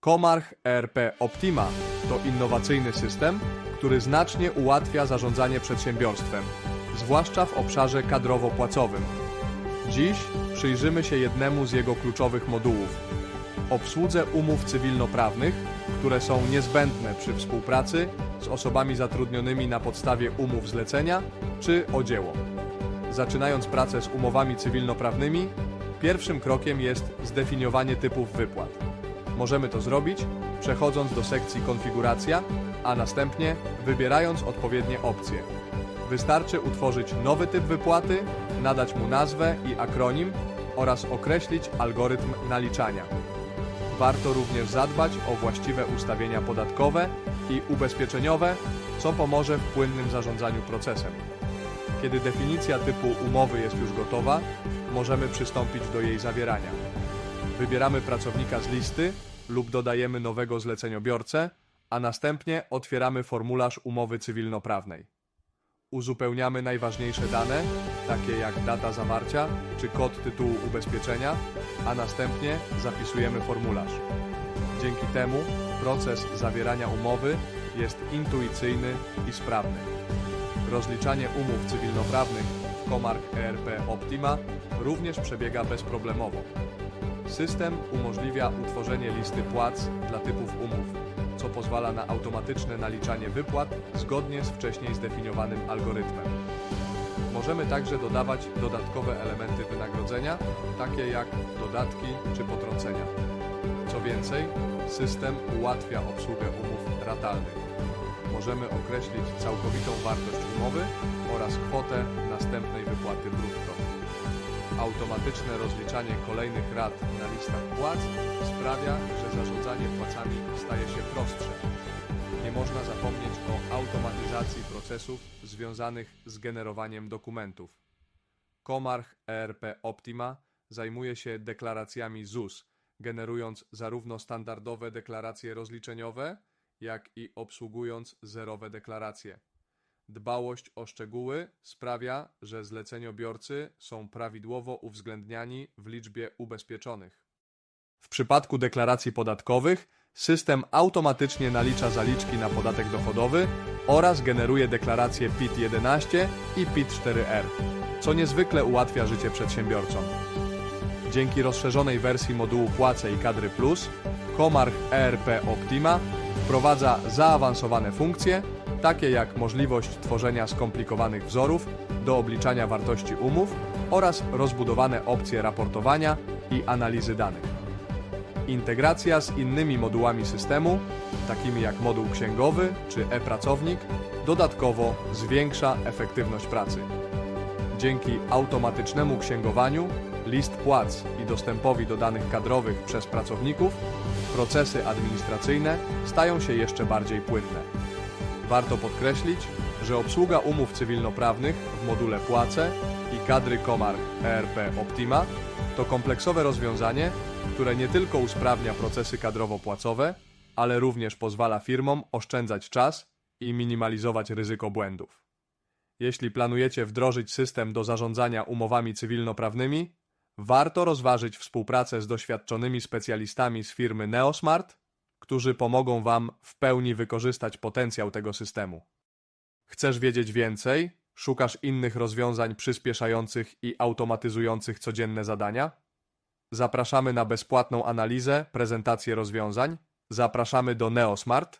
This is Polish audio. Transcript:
Comarch ERP Optima to innowacyjny system, który znacznie ułatwia zarządzanie przedsiębiorstwem, zwłaszcza w obszarze kadrowo-płacowym. Dziś przyjrzymy się jednemu z jego kluczowych modułów obsłudze umów cywilnoprawnych, które są niezbędne przy współpracy z osobami zatrudnionymi na podstawie umów zlecenia czy o dzieło. Zaczynając pracę z umowami cywilnoprawnymi, pierwszym krokiem jest zdefiniowanie typów wypłat. Możemy to zrobić przechodząc do sekcji Konfiguracja, a następnie wybierając odpowiednie opcje. Wystarczy utworzyć nowy typ wypłaty, nadać mu nazwę i akronim oraz określić algorytm naliczania. Warto również zadbać o właściwe ustawienia podatkowe i ubezpieczeniowe, co pomoże w płynnym zarządzaniu procesem. Kiedy definicja typu umowy jest już gotowa, możemy przystąpić do jej zawierania. Wybieramy pracownika z listy lub dodajemy nowego zleceniobiorcę, a następnie otwieramy formularz umowy cywilnoprawnej. Uzupełniamy najważniejsze dane, takie jak data zawarcia czy kod tytułu ubezpieczenia, a następnie zapisujemy formularz. Dzięki temu proces zawierania umowy jest intuicyjny i sprawny. Rozliczanie umów cywilnoprawnych w Comarch ERP Optima również przebiega bezproblemowo. System umożliwia utworzenie listy płac dla typów umów, co pozwala na automatyczne naliczanie wypłat zgodnie z wcześniej zdefiniowanym algorytmem. Możemy także dodawać dodatkowe elementy wynagrodzenia, takie jak dodatki czy potrącenia. Co więcej, system ułatwia obsługę umów ratalnych. Możemy określić całkowitą wartość umowy oraz kwotę następnej wypłaty brutto. Automatyczne rozliczanie kolejnych rat na listach płac sprawia, że zarządzanie płacami staje się prostsze. Nie można zapomnieć o automatyzacji procesów związanych z generowaniem dokumentów. Comarch ERP Optima zajmuje się deklaracjami ZUS, generując zarówno standardowe deklaracje rozliczeniowe, jak i obsługując zerowe deklaracje. Dbałość o szczegóły sprawia, że zleceniobiorcy są prawidłowo uwzględniani w liczbie ubezpieczonych. W przypadku deklaracji podatkowych system automatycznie nalicza zaliczki na podatek dochodowy oraz generuje deklaracje PIT-11 i PIT-4R, co niezwykle ułatwia życie przedsiębiorcom. Dzięki rozszerzonej wersji modułu Płace i Kadry Plus, Comarch ERP Optima wprowadza zaawansowane funkcje, takie jak możliwość tworzenia skomplikowanych wzorów do obliczania wartości umów oraz rozbudowane opcje raportowania i analizy danych. Integracja z innymi modułami systemu, takimi jak moduł księgowy czy e-pracownik, dodatkowo zwiększa efektywność pracy. Dzięki automatycznemu księgowaniu, list płac i dostępowi do danych kadrowych przez pracowników, procesy administracyjne stają się jeszcze bardziej płynne. Warto podkreślić, że obsługa umów cywilnoprawnych w module Płace i kadry Comarch ERP Optima to kompleksowe rozwiązanie, które nie tylko usprawnia procesy kadrowo-płacowe, ale również pozwala firmom oszczędzać czas i minimalizować ryzyko błędów. Jeśli planujecie wdrożyć system do zarządzania umowami cywilnoprawnymi, warto rozważyć współpracę z doświadczonymi specjalistami z firmy Neosmart, którzy pomogą Wam w pełni wykorzystać potencjał tego systemu. Chcesz wiedzieć więcej? Szukasz innych rozwiązań przyspieszających i automatyzujących codzienne zadania? Zapraszamy na bezpłatną analizę, prezentację rozwiązań. Zapraszamy do Neosmart